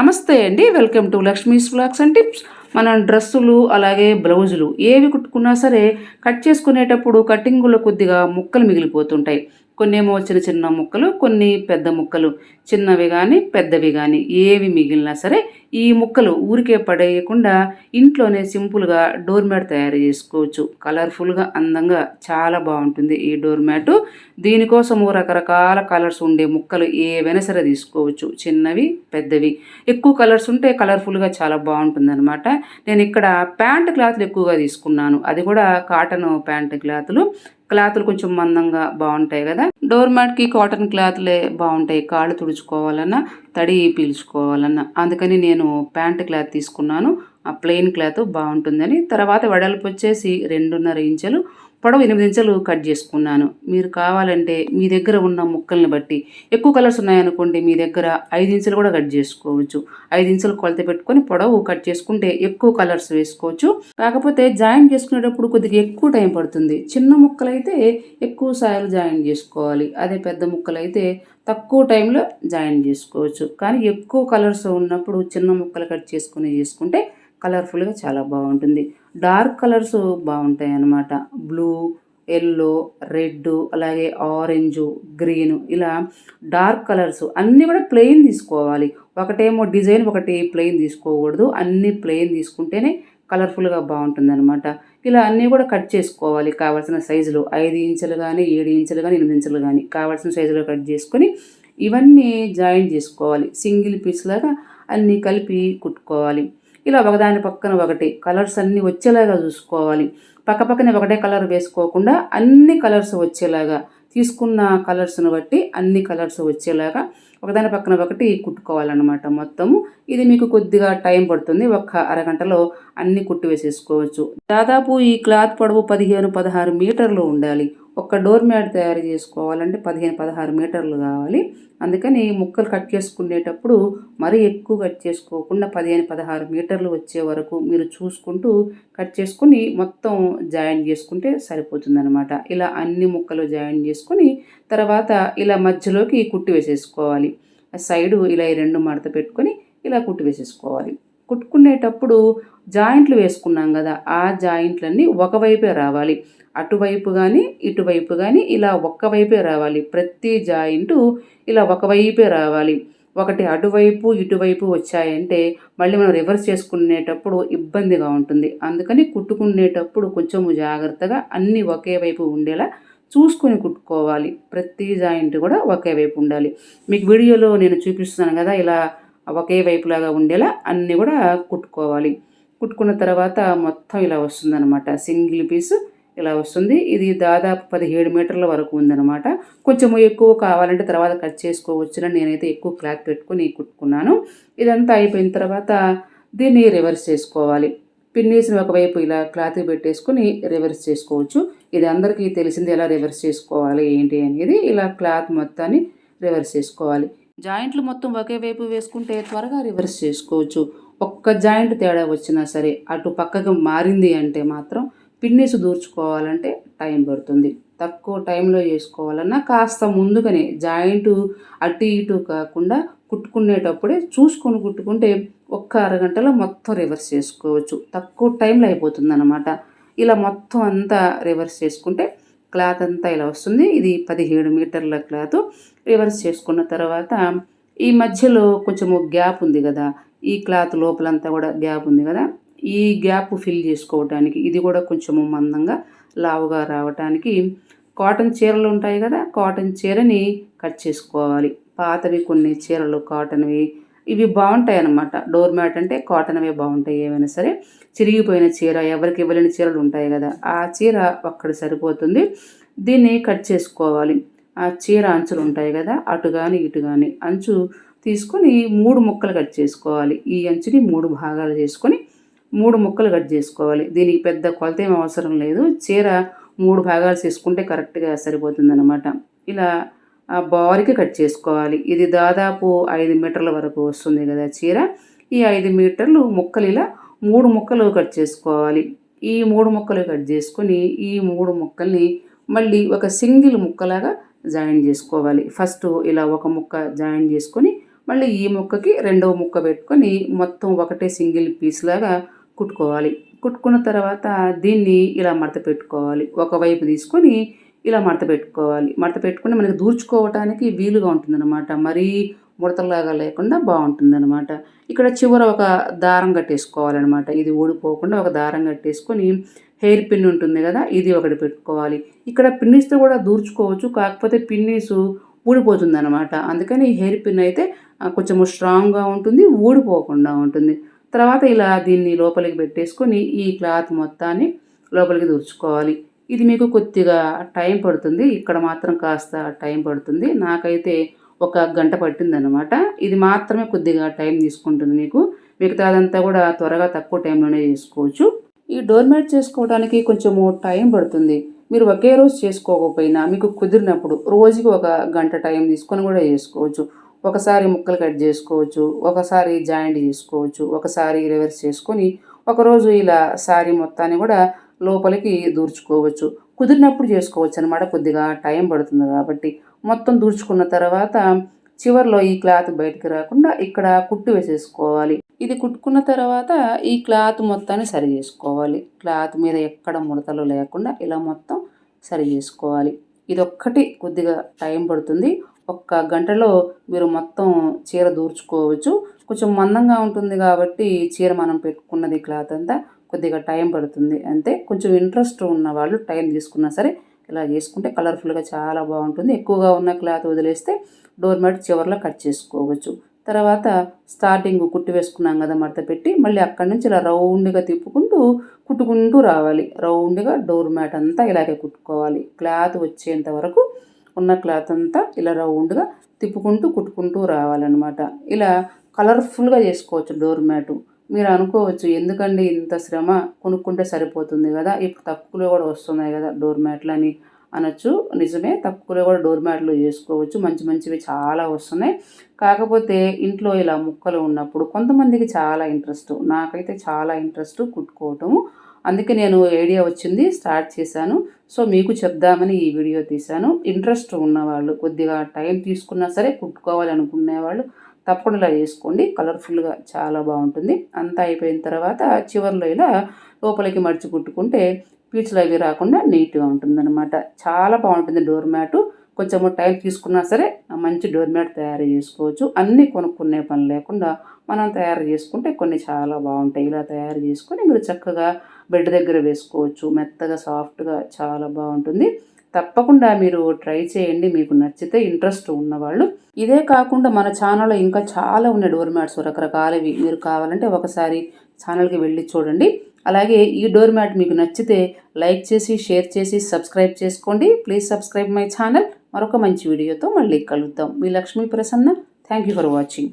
నమస్తే అండి. Welcome to Lakshmi's frocks and tips. మనం డ్రెస్సులు అలాగే బ్లౌజులు ఏవి కుట్టుకున్నా సరే కట్ చేసుకునేటప్పుడు కటింగులో కొద్దిగా ముక్కలు మిగిలిపోతుంటాయి. కొన్ని ఏమో చిన్న చిన్న ముక్కలు కొన్ని పెద్ద ముక్కలు. చిన్నవి కానీ పెద్దవి కానీ ఏవి మిగిలినా సరే ఈ ముక్కలు ఊరికే పడేయకుండా ఇంట్లోనే సింపుల్గా డోర్ మ్యాట్ తయారు చేసుకోవచ్చు. కలర్ఫుల్గా అందంగా చాలా బాగుంటుంది ఈ డోర్ మ్యాట్. దీనికోసము రకరకాల కలర్స్ ఉండే ముక్కలు ఏవైనా సరే తీసుకోవచ్చు. చిన్నవి పెద్దవి. ఎక్కువ కలర్స్ ఉంటే కలర్ఫుల్గా చాలా బాగుంటుంది అనమాట నేను ఇక్కడ ప్యాంట్ క్లాత్లు ఎక్కువగా తీసుకున్నాను. అది కూడా కాటన్ ప్యాంట్ క్లాత్లు. క్లాత్లు కొంచెం మందంగా బాగుంటాయి కదా. డోర్ మ్యాట్కి కాటన్ క్లాత్లే బాగుంటాయి. కాళ్ళు తుడుచుకోవాలన్నా తడి పీల్చుకోవాలన్నా. అందుకని నేను ప్యాంట్ క్లాత్ తీసుకున్నాను. ఆ ప్లెయిన్ క్లాత్ బాగుంటుందని. తర్వాత వెడల్పు వచ్చేసి రెండున్నర ఇంచెలు. పొడవు ఎనిమిది ఇంచులు కట్ చేసుకున్నాను. మీరు కావాలంటే మీ దగ్గర ఉన్న ముక్కల్ని బట్టి ఎక్కువ కలర్స్ ఉన్నాయనుకోండి మీ దగ్గర ఐదు ఇంచులు కూడా కట్ చేసుకోవచ్చు. ఐదు ఇంచులు కొలత పెట్టుకొని పొడవు కట్ చేసుకుంటే ఎక్కువ కలర్స్ వేసుకోవచ్చు. కాకపోతే జాయిన్ చేసుకునేటప్పుడు కొద్దిగా ఎక్కువ టైం పడుతుంది. చిన్న ముక్కలైతే ఎక్కువ సార్లు జాయిన్ చేసుకోవాలి. అదే పెద్ద ముక్కలైతే తక్కువ టైంలో జాయిన్ చేసుకోవచ్చు. కానీ ఎక్కువ కలర్స్ ఉన్నప్పుడు చిన్న ముక్కలు కట్ చేసుకుని చేసుకుంటే కలర్ఫుల్గా చాలా బాగుంటుంది. డార్క్ కలర్స్ బాగుంటాయి అన్నమాట బ్లూ ఎల్లో రెడ్ అలాగే ఆరెంజ్ గ్రీన్ ఇలా డార్క్ కలర్స్ అన్నీ కూడా ప్లెయిన్ తీసుకోవాలి. ఒకటేమో డిజైన్ ఒకటి ప్లెయిన్ తీసుకోకూడదు. అన్నీ ప్లెయిన్ తీసుకుంటేనే కలర్ఫుల్గా బాగుంటుంది అనమాట ఇలా అన్నీ కూడా కట్ చేసుకోవాలి. కావాల్సిన సైజులు ఐదు ఇంచులు కానీ ఏడు ఇంచులు కానీ ఎనిమిది ఇంచులు కానీ కావాల్సిన సైజులో కట్ చేసుకొని ఇవన్నీ జాయిన్ చేసుకోవాలి. సింగిల్ పీస్ లాగా అన్నీ కలిపి కుట్టుకోవాలి. ఇలా ఒకదాని పక్కన ఒకటి. కలర్స్ అన్నీ వచ్చేలాగా చూసుకోవాలి. పక్క పక్కనే ఒకటే కలర్ వేసుకోకుండా అన్ని కలర్స్ వచ్చేలాగా తీసుకున్న కలర్స్ను బట్టి అన్ని కలర్స్ వచ్చేలాగా ఒకదాని పక్కన ఒకటి కుట్టుకోవాలన్నమాట మొత్తము. ఇది మీకు కొద్దిగా టైం పడుతుంది. ఒక అరగంటలో అన్ని కుట్టి వేసేసుకోవచ్చు. దాదాపు ఈ క్లాత్ పొడవు పదిహేను పదహారు మీటర్లు ఉండాలి. ఒక డోర్ మ్యాట్ తయారు చేసుకోవాలంటే పదిహేను పదహారు మీటర్లు కావాలి. అందుకని ముక్కలు కట్ చేసుకునేటప్పుడు మరీ ఎక్కువ కట్ చేసుకోకుండా పదిహేను పదహారు మీటర్లు వచ్చే వరకు మీరు చూసుకుంటూ కట్ చేసుకుని మొత్తం జాయిన్ చేసుకుంటే సరిపోతుందనమాట ఇలా అన్ని ముక్కలు జాయిన్ చేసుకుని తర్వాత ఇలా మధ్యలోకి కుట్టి వేసేసుకోవాలి. సైడు ఇలా ఈ రెండు మడత పెట్టుకొని ఇలా కుట్టి వేసేసుకోవాలి. కుట్టుకునేటప్పుడు జాయింట్లు వేసుకున్నాం కదా ఆ జాయింట్లన్నీ ఒకవైపే రావాలి. అటువైపు కానీ ఇటువైపు కానీ ఇలా ఒక్కవైపే రావాలి. ప్రతి జాయింటు ఇలా ఒకవైపే రావాలి. ఒకటి అటువైపు ఇటువైపు వచ్చాయంటే మళ్ళీ మనం రివర్స్ చేసుకునేటప్పుడు ఇబ్బందిగా ఉంటుంది. అందుకని కుట్టుకునేటప్పుడు కొంచెం జాగ్రత్తగా అన్నీ ఒకే వైపు ఉండేలా చూసుకొని కుట్టుకోవాలి. ప్రతి జాయింట్ కూడా ఒకే వైపు ఉండాలి. మీకు వీడియోలో నేను చూపిస్తున్నాను కదా ఇలా ఒకే వైపులాగా ఉండేలా అన్నీ కూడా కుట్టుకోవాలి. కుట్టుకున్న తర్వాత మొత్తం ఇలా వస్తుందన్నమాట. సింగిల్ పీస్ ఇలా వస్తుంది. ఇది దాదాపు పదిహేడు మీటర్ల వరకు ఉందన్నమాట. కొంచెం ఎక్కువ కావాలంటే తర్వాత కట్ చేసుకోవచ్చునని నేనైతే ఎక్కువ క్లాత్ పెట్టుకుని కుట్టుకున్నాను. ఇదంతా అయిపోయిన తర్వాత దీన్ని రివర్స్ చేసుకోవాలి. పిన్నీస్ని ఒకవైపు ఇలా క్లాత్ పెట్టేసుకుని రివర్స్ చేసుకోవచ్చు. ఇది అందరికీ తెలిసింది ఎలా రివర్స్ చేసుకోవాలి ఏంటి అనేది ఇలా క్లాత్ మొత్తాన్ని రివర్స్ చేసుకోవాలి. జాయింట్లు మొత్తం ఒకే వైపు వేసుకుంటే త్వరగా రివర్స్ చేసుకోవచ్చు. ఒక్క జాయింట్ తేడా వచ్చినా సరే అటు పక్కకు మారింది అంటే మాత్రం పిన్నిస్ దూర్చుకోవాలంటే టైం పడుతుంది. తక్కువ టైంలో చేసుకోవాలన్నా కాస్త ముందుగానే జాయింట్ అటు ఇటు కాకుండా కుట్టుకునేటప్పుడే చూసుకొని కుట్టుకుంటే ఒక్క అరగంటలో మొత్తం రివర్స్ చేసుకోవచ్చు. తక్కువ టైంలో అయిపోతుంది అనమాట ఇలా మొత్తం అంతా రివర్స్ చేసుకుంటే క్లాత్ అంతా ఇలా వస్తుంది. ఇది పదిహేడు మీటర్ల క్లాత్ రివర్స్ చేసుకున్న తర్వాత ఈ మధ్యలో కొంచెము గ్యాప్ ఉంది కదా. ఈ క్లాత్ లోపలంతా కూడా గ్యాప్ ఉంది కదా. ఈ గ్యాప్ ఫిల్ చేసుకోవడానికి ఇది కూడా కొంచెము మందంగా లావుగా రావటానికి కాటన్ చీరలు ఉంటాయి కదా. కాటన్ చీరని కట్ చేసుకోవాలి. పాతవి కొన్ని చీరలు కాటన్వి ఇవి బాగుంటాయి అన్నమాట డోర్ మ్యాట్ అంటే కాటన్వే బాగుంటాయి ఏమైనా సరే. చిరిగిపోయిన చీర ఎవరికి ఇవ్వలేని చీరలు ఉంటాయి కదా. ఆ చీర ఒక్కడి సరిపోతుంది. దీన్ని కట్ చేసుకోవాలి. ఆ చీర అంచులు ఉంటాయి కదా అటు కానీ ఇటు కానీ అంచు తీసుకొని మూడు ముక్కలు కట్ చేసుకోవాలి. ఈ అంచుని మూడు భాగాలు చేసుకొని మూడు ముక్కలు కట్ చేసుకోవాలి. దీనికి పెద్ద కొలత ఏం అవసరం లేదు. చీర మూడు భాగాలు చేసుకుంటే కరెక్ట్గా సరిపోతుంది అనమాట ఇలా బారికి కట్ చేసుకోవాలి. ఇది దాదాపు ఐదు మీటర్ల వరకు వస్తుంది కదా చీర. ఈ ఐదు మీటర్లు ముక్కలు ఇలా మూడు ముక్కలు కట్ చేసుకోవాలి. ఈ మూడు ముక్కలు కట్ చేసుకొని ఈ మూడు ముక్కల్ని మళ్ళీ ఒక సింగిల్ ముక్కలాగా జాయిన్ చేసుకోవాలి. ఫస్ట్ ఇలా ఒక ముక్క జాయిన్ చేసుకొని మళ్ళీ ఈ ముక్కకి రెండవ ముక్క పెట్టుకొని మొత్తం ఒకటే సింగిల్ పీస్ లాగా కుట్టుకోవాలి. కుట్టుకున్న తర్వాత దీన్ని ఇలా మడత పెట్టుకోవాలి. ఒకవైపు తీసుకొని ఇలా మడత పెట్టుకోవాలి. మడత పెట్టుకుని మనకి దూర్చుకోవటానికి వీలుగా ఉంటుందన్నమాట. మరీ ముడతలాగా లేకుండా బాగుంటుందన్నమాట. ఇక్కడ చివర ఒక దారం కట్టేసుకోవాలన్నమాట. ఇది ఊడిపోకుండా ఒక దారం కట్టేసుకొని హెయిర్ పిన్ ఉంటుంది కదా ఇది ఒకటి పెట్టుకోవాలి. ఇక్కడ పిన్నిస్తో కూడా దూర్చుకోవచ్చు కాకపోతే పిన్నీసు ఊడిపోతుంది అనమాట అందుకని హెయిర్ పిన్ అయితే కొంచెము స్ట్రాంగ్గా ఉంటుంది ఊడిపోకుండా ఉంటుంది. తర్వాత ఇలా దీన్ని లోపలికి పెట్టేసుకొని ఈ క్లాత్ మొత్తాన్ని లోపలికి దూర్చుకోవాలి. ఇది మీకు కొద్దిగా టైం పడుతుంది. ఇక్కడ మాత్రం కాస్త టైం పడుతుంది. నాకైతే ఒక గంట పట్టిందనమాట ఇది మాత్రమే కొద్దిగా టైం తీసుకుంటుంది మీకు. మిగతాదంతా కూడా త్వరగా తక్కువ టైంలోనే చేసుకోవచ్చు. ఈ డోర్ చేసుకోవడానికి కొంచెము టైం పడుతుంది. మీరు ఒకే రోజు చేసుకోకపోయినా మీకు కుదిరినప్పుడు రోజుకి ఒక గంట టైం తీసుకొని కూడా చేసుకోవచ్చు. ఒకసారి ముక్కలు కట్ చేసుకోవచ్చు. ఒకసారి జాయింట్ చేసుకోవచ్చు ఒకసారి రివర్స్ చేసుకొని ఒకరోజు ఇలా శారీ మొత్తాన్ని కూడా లోపలికి దూర్చుకోవచ్చు. కుదిరినప్పుడు చేసుకోవచ్చు అనమాట కొద్దిగా టైం పడుతుంది కాబట్టి మొత్తం దూర్చుకున్న తర్వాత చివరిలో ఈ క్లాత్ బయటకు రాకుండా ఇక్కడ కుట్టు వేసేసుకోవాలి. ఇది కుట్టుకున్న తర్వాత ఈ క్లాత్ మొత్తాన్ని సరి చేసుకోవాలి. క్లాత్ మీద ఎక్కడ ముడతలు లేకుండా ఇలా మొత్తం సరి చేసుకోవాలి. ఇది ఒక్కటి కొద్దిగా టైం పడుతుంది. ఒక్క గంటలో మీరు మొత్తం చీర దూర్చుకోవచ్చు. కొంచెం మందంగా ఉంటుంది కాబట్టి చీర మనం పెట్టుకున్నది క్లాత్ అంతా కొద్దిగా టైం పడుతుంది. అంతే కొంచెం ఇంట్రెస్ట్ ఉన్న వాళ్ళు టైం తీసుకున్నా సరే ఇలా చేసుకుంటే కలర్ఫుల్గా చాలా బాగుంటుంది. ఎక్కువగా ఉన్న క్లాత్ వదిలేస్తే డోర్ మ్యాట్ చివరిలో కట్ చేసుకోవచ్చు. తర్వాత స్టార్టింగ్ కుట్టి వేసుకున్నాం కదా మడత పెట్టి మళ్ళీ అక్కడి నుంచి ఇలా రౌండ్గా తిప్పుకుంటూ కుట్టుకుంటూ రావాలి. రౌండ్గా డోర్ మ్యాట్ అంతా ఇలాగే కుట్టుకోవాలి. క్లాత్ వచ్చేంత వరకు ఉన్న క్లాత్ అంతా ఇలా రౌండ్గా తిప్పుకుంటూ కుట్టుకుంటూ రావాలన్నమాట. ఇలా కలర్ఫుల్గా చేసుకోవచ్చు డోర్ మ్యాటు. మీరు అనుకోవచ్చు ఎందుకండి ఇంత శ్రమ కొనుక్కుంటే సరిపోతుంది కదా? ఇప్పుడు తక్కువలో కూడా వస్తున్నాయి కదా డోర్ మ్యాట్లు అని అనొచ్చు. నిజమే తక్కువలో కూడా డోర్ మ్యాట్లు చేసుకోవచ్చు. మంచి మంచివి చాలా వస్తున్నాయి. కాకపోతే ఇంట్లో ఇలా ముక్కలు ఉన్నప్పుడు కొంతమందికి చాలా ఇంట్రెస్ట్. నాకైతే చాలా ఇంట్రెస్ట్ కుట్టుకోవటము. అందుకే నేను ఐడియా వచ్చింది స్టార్ట్ చేశాను. సో మీకు చెప్దామని ఈ వీడియో తీశాను. ఇంట్రెస్ట్ ఉన్నవాళ్ళు కొద్దిగా టైం తీసుకున్నా సరే కుట్టుకోవాలనుకునేవాళ్ళు వాళ్ళు తప్పకుండా ఇలా చేసుకోండి కలర్ఫుల్గా చాలా బాగుంటుంది. అంతా అయిపోయిన తర్వాత చివరిలో ఇలా లోపలికి మడిచి కుట్టుకుంటే పీచులు అవి రాకుండా నీట్గా ఉంటుందన్నమాట. చాలా బాగుంటుంది డోర్ మ్యాటు. కొంచెము టైం తీసుకున్నా సరే మంచి డోర్ మ్యాట్ తయారు చేసుకోవచ్చు. అన్నీ కొనుక్కునే పని లేకుండా మనం తయారు చేసుకుంటే కొన్ని చాలా బాగుంటాయి. ఇలా తయారు చేసుకొని మీరు చక్కగా బెడ్ దగ్గర వేసుకోవచ్చు. మెత్తగా సాఫ్ట్గా చాలా బాగుంటుంది. తప్పకుండా మీరు ట్రై చేయండి. మీకు నచ్చితే ఇంట్రెస్ట్ ఉన్నవాళ్ళు. ఇదే కాకుండా మన ఛానల్లో ఇంకా చాలా ఉన్నాయి డోర్ మ్యాట్స్ రకరకాలవి. మీరు కావాలంటే ఒకసారి ఛానల్కి వెళ్ళి చూడండి. అలాగే ఈ డోర్ మ్యాట్ మీకు నచ్చితే లైక్ చేసి షేర్ చేసి సబ్స్క్రైబ్ చేసుకోండి. Please subscribe my channel. మరొక మంచి వీడియోతో మళ్ళీ కలుద్దాం. మీ Lakshmi Prasanna. Thank you for watching.